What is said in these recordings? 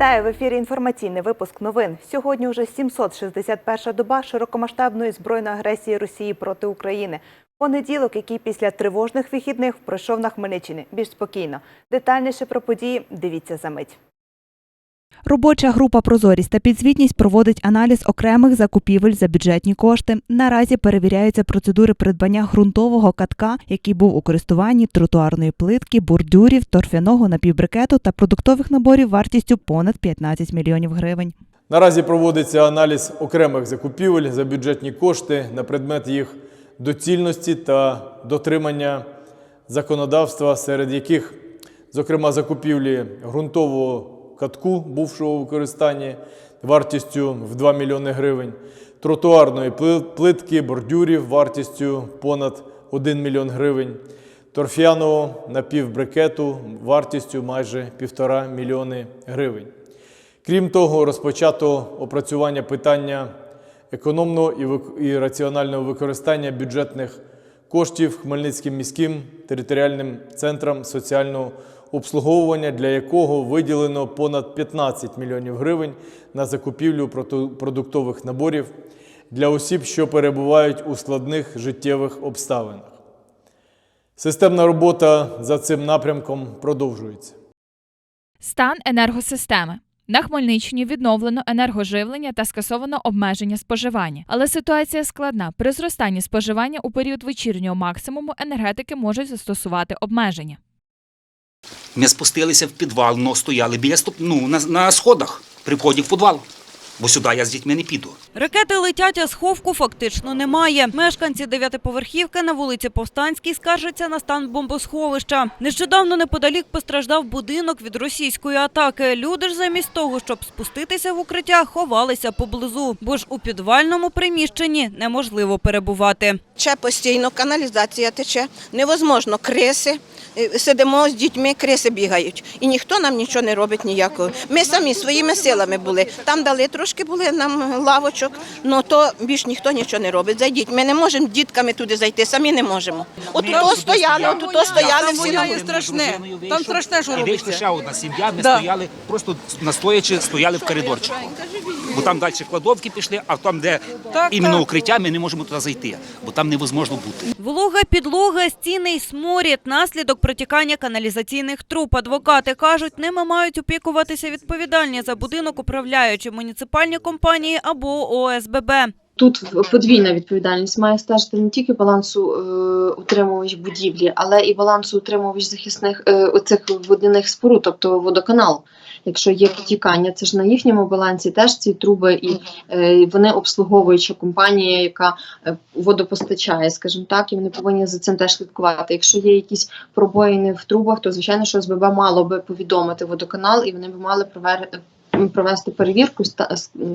Вітаю в ефірі. Інформаційний випуск новин. Сьогодні вже 761 доба широкомасштабної збройної агресії Росії проти України. Понеділок, який після тривожних вихідних пройшов на Хмельниччині. Більш спокійно. Детальніше про події дивіться за мить. Робоча група Прозорість та підзвітність проводить аналіз окремих закупівель за бюджетні кошти. Наразі перевіряються процедури придбання ґрунтового катка, який був у користуванні тротуарної плитки, бордюрів, торфяного напівбрикету та продуктових наборів вартістю понад 15 мільйонів гривень. Наразі проводиться аналіз окремих закупівель за бюджетні кошти на предмет їх доцільності та дотримання законодавства, серед яких, зокрема, закупівлі ґрунтового катку, бувшого у використанні вартістю в 2 мільйони гривень, тротуарної плитки, бордюрів вартістю понад 1 мільйон гривень, торфяного напівбрикету вартістю майже 1,5 мільйони гривень. Крім того, розпочато опрацювання питання економного і раціонального використання бюджетних коштів Хмельницьким міським територіальним центром соціального обслуговування, для якого виділено понад 15 мільйонів гривень на закупівлю продуктових наборів для осіб, що перебувають у складних життєвих обставинах. Системна робота за цим напрямком продовжується. Стан енергосистеми. На Хмельниччині відновлено енергоживлення та скасовано обмеження споживання. Але ситуація складна. При зростанні споживання у період вечірнього максимуму енергетики можуть застосувати обмеження. Ми спустилися в підвал, но стояли біля стоп... ну, на, на сходах при вході в підвал. Бо сюди я з дітьми не піду. Ракети летять, а сховку фактично немає. Мешканці дев'ятиповерхівки на вулиці Повстанській скаржаться на стан бомбосховища. Нещодавно неподалік постраждав будинок від російської атаки. Люди ж замість того, щоб спуститися в укриття, ховалися поблизу, бо ж у підвальному приміщенні неможливо перебувати. Тече постійно, каналізація тече, невозможно криси. Е, Сидимо з дітьми, криси бігають. І ніхто нам нічого не робить ніякого. Ми самі своїми силами були. Там дали трошки були нам лавочок, але то більш ніхто нічого не робить. Зайдіть. Ми не можемо дітками туди зайти, самі не можемо. От туди стояли, от тут стояли Там всі. на- страшне. Там страшне, що і вийшла ще одна сім'я, ми Да. стояли, просто настоячи стояли в коридорчику. Бо там далі кладовки пішли, а там, де Так, іменно так. укриття, ми не можемо туди зайти, бо там невозможно бути. Волога підлога, стіни й сморід – наслідок протікання каналізаційних труб. Адвокати кажуть, ними мають опікуватися відповідальні за будинок, управляючи муніципальні компанії або ОСББ. Тут подвійна відповідальність має стежити не тільки балансу е, утримувач будівлі, але і балансу утримувач захисних е, оцих водяних споруд, тобто водоканал. Якщо є потікання, це ж на їхньому балансі теж ці труби, і е, вони обслуговуюча компанія, яка е, водопостачає, скажімо так, і вони повинні за цим теж слідкувати. Якщо є якісь пробоїни в трубах, то звичайно, що СББ мало би повідомити водоканал, і вони б мали провер- провести перевірку,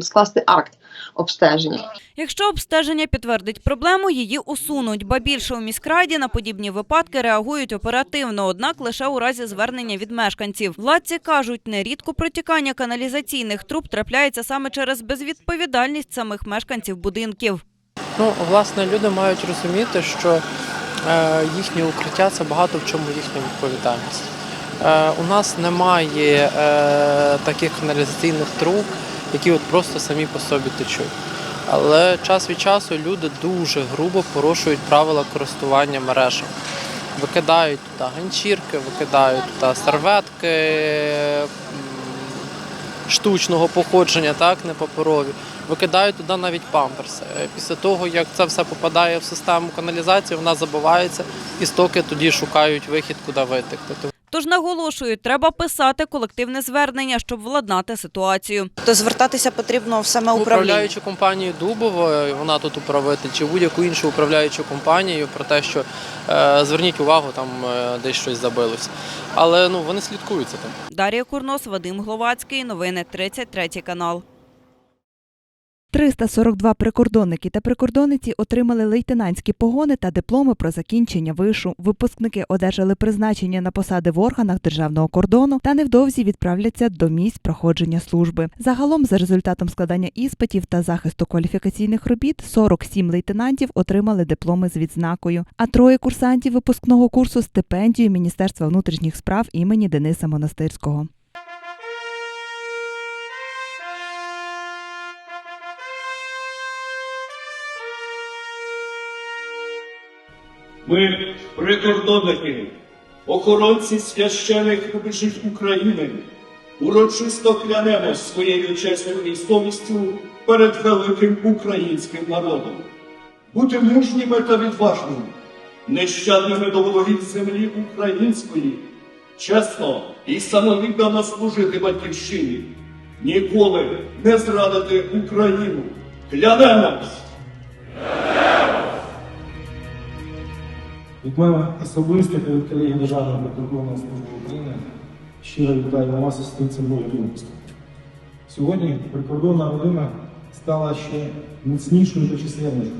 скласти акт обстеження. Якщо обстеження підтвердить проблему, її усунуть. Ба більше у міськраді на подібні випадки реагують оперативно, однак лише у разі звернення від мешканців. Владці кажуть, нерідко протікання каналізаційних труб трапляється саме через безвідповідальність самих мешканців будинків. Ну, власне, люди мають розуміти, що е, їхнє укриття це багато в чому їхня відповідальність. Е, у нас немає е, таких каналізаційних труб, які от просто самі по собі течуть. Але час від часу люди дуже грубо порушують правила користування мережами. Викидають туди ганчірки, викидають туди серветки штучного походження, так, не паперові. Викидають туди навіть памперси. Е, Після того, як це все попадає в систему каналізації, вона забивається, і стоки тоді шукають вихід, куди витекти. Тож наголошують, треба писати колективне звернення, щоб владнати ситуацію. То звертатися потрібно в саме управління. Управляючу компанію Дубово, вона тут управитель, чи будь-яку іншу управляючу компанію про те, що е, зверніть увагу, там е, десь щось забилось. Але ну вони слідкуються там. Дар'я Курнос, Вадим Гловацький. Новини 33 канал. 342 прикордонники та прикордонниці отримали лейтенантські погони та дипломи про закінчення вишу. Випускники одержали призначення на посади в органах державного кордону та невдовзі відправляться до місць проходження служби. Загалом, за результатом складання іспитів та захисту кваліфікаційних робіт, 47 лейтенантів отримали дипломи з відзнакою, а троє курсантів випускного курсу стипендію Міністерства внутрішніх справ імені Дениса Монастирського. Ми прикордонники, охоронці священих рубежів України, урочисто клянемось своєю чесною військовістю перед великим українським народом. Бути мужніми та відважними, нещадними до ворогів землі української, чесно і самовіддано служити батьківщині, ніколи не зрадити Україну. Клянемось! Від мене особисто та колеги Державної прикордонної служби України щиро вітаю вас із цим цим юності. Сьогодні прикордонна родина стала ще міцнішою та численнішою.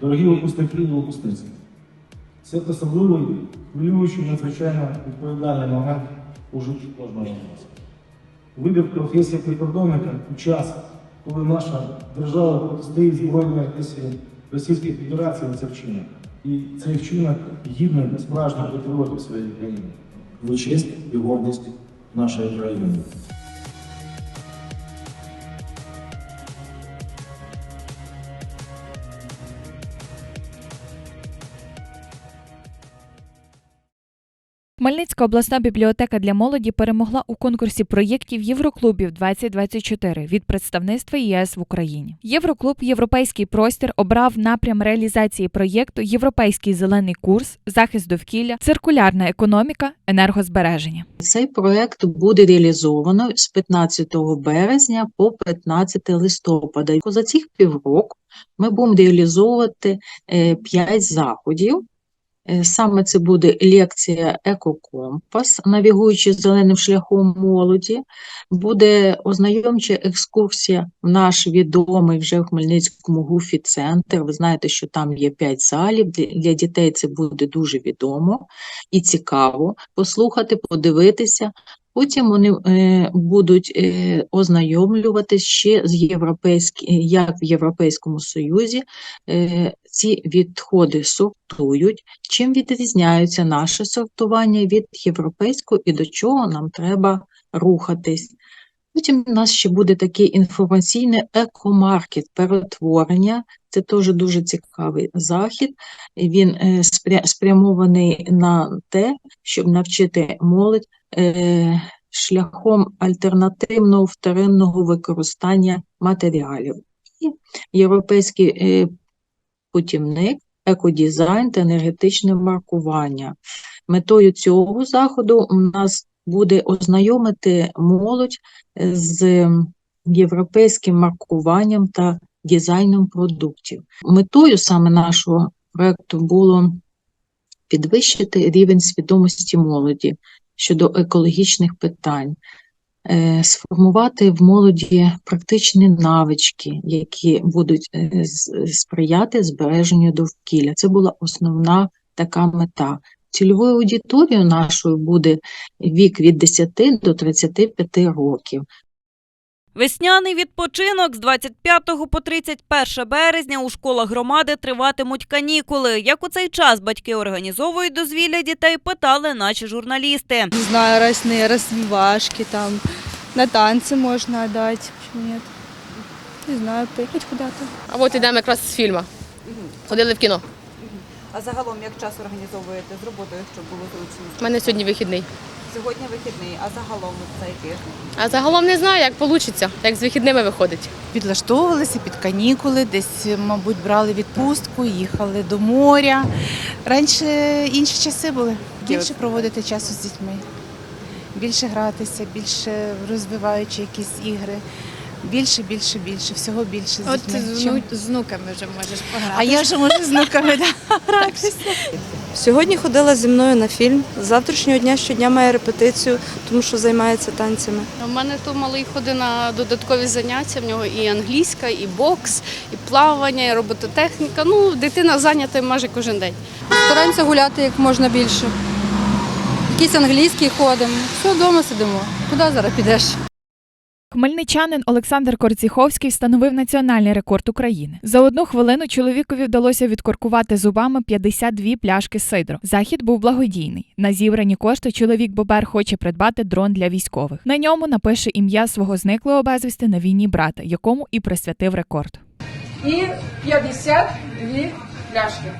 Дорогі випускники і випускниці. Це особливий, хвилюючий, надзвичайно відповідальний момент у житті кожного з нас. Вибір професії прикордонника у час, коли наша держава протистоїть збройній агресії Російської Федерації це вчинок. І цей вчинок гідний справжніх патріотів своєї країни. величезність і гордість нашої країни. Хмельницька обласна бібліотека для молоді перемогла у конкурсі проєктів Євроклубів 2024 від представництва ЄС в Україні. Євроклуб Європейський простір обрав напрям реалізації проєкту Європейський зелений курс, захист довкілля, циркулярна економіка, енергозбереження. Цей проект буде реалізовано з 15 березня по 15 листопада. За цих півроку ми будемо реалізовувати 5 заходів. Е, Саме це буде лекція Екокомпас, навігуючи зеленим шляхом молоді, буде ознайомча екскурсія в наш відомий вже в Хмельницькому гуфі центр. Ви знаєте, що там є 5 залів. Для дітей це буде дуже відомо і цікаво послухати, подивитися. Потім вони е, будуть е, ознайомлюватися ще з європейським, як в Європейському Союзі е, ці відходи сортують, чим відрізняються наше сортування від європейського і до чого нам треба рухатись. Потім у нас ще буде такий інформаційний екомаркет перетворення. Це теж дуже цікавий захід. Він е, спрямований на те, щоб навчити молодь е, шляхом альтернативного вторинного використання матеріалів. І європейський е, путівник, екодизайн та енергетичне маркування. Метою цього заходу у нас буде ознайомити молодь е, з європейським маркуванням та дизайном продуктів. Метою саме нашого проекту було підвищити рівень свідомості молоді щодо екологічних питань, е, сформувати в молоді практичні навички, які будуть е, сприяти збереженню довкілля. Це була основна така мета. Цільовою аудиторією нашою буде вік від 10 до 35 років. Весняний відпочинок з 25 по 31 березня у школах громади триватимуть канікули. Як у цей час батьки організовують дозвілля дітей, питали наші журналісти. Не знаю, разные развивашки там, на танцы можно отдать, почему нет? Не знаю, поехать куда-то. А от ідемо якраз з фільму. Ходили в кіно. А загалом як час організовуєте з роботою, щоб було У мене сьогодні вихідний. Сьогодні вихідний, а загалом цей тиждень. А загалом не знаю, як вийде, як з вихідними виходить. Підлаштовувалися під канікули, десь, мабуть, брали відпустку, їхали до моря. Раніше інші часи були. Більше проводити часу з дітьми, більше гратися, більше розвиваючи якісь ігри. Більше, більше, більше, всього більше з дітьми. Чим- з внуками вже можеш пограти. А я вже можу з внуками гратися. Сьогодні ходила зі мною на фільм. З завтрашнього дня щодня має репетицію, тому що займається танцями. У мене то малий ходить на додаткові заняття. В нього і англійська, і бокс, і плавання, і робототехніка. Ну, дитина зайнята майже кожен день. Стараємося гуляти як можна більше. Якісь англійські ходимо. Все, вдома сидимо. Куди зараз підеш? Хмельничанин Олександр Корціховський встановив національний рекорд України. За одну хвилину чоловікові вдалося відкоркувати зубами 52 пляшки сидру. Захід був благодійний. На зібрані кошти чоловік Бобер хоче придбати дрон для військових. На ньому напише ім'я свого зниклого безвісти на війні брата, якому і присвятив рекорд. І 52 Пляшки.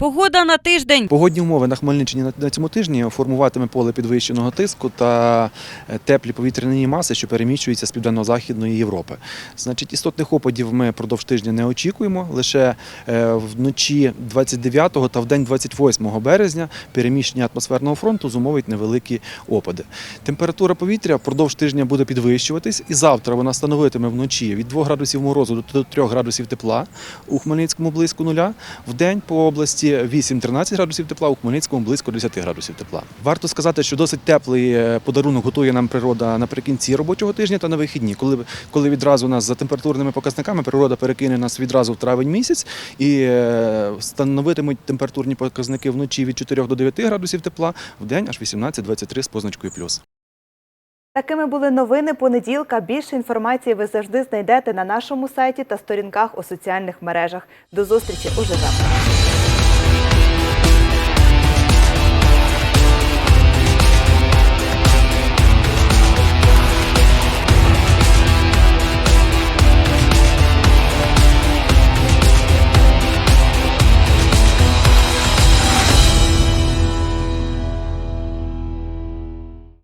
Погода на тиждень. Погодні умови на Хмельниччині на- цьому тижні формуватиме поле підвищеного тиску та е, теплі повітряні маси, що переміщуються з південно-західної Європи. Значить, істотних опадів ми продовж тижня не очікуємо. Лише е, вночі 29 та в день 28 березня переміщення атмосферного фронту зумовить невеликі опади. Температура повітря впродовж тижня буде підвищуватись, і завтра вона становитиме вночі від 2 градусів морозу до 3 градусів тепла у Хмельницькому близько нуля. В день по області 8-13 градусів тепла, у Хмельницькому близько 10 градусів тепла. Варто сказати, що досить теплий е, подарунок готує нам природа наприкінці робочого тижня та на вихідні, коли, коли відразу нас за температурними показниками природа перекине нас відразу в травень місяць і е, становитимуть температурні показники вночі від 4 до 9 градусів тепла, в день аж 18-23 з позначкою плюс. Такими були новини понеділка. Більше інформації ви завжди знайдете на нашому сайті та сторінках у соціальних мережах. До зустрічі уже завтра.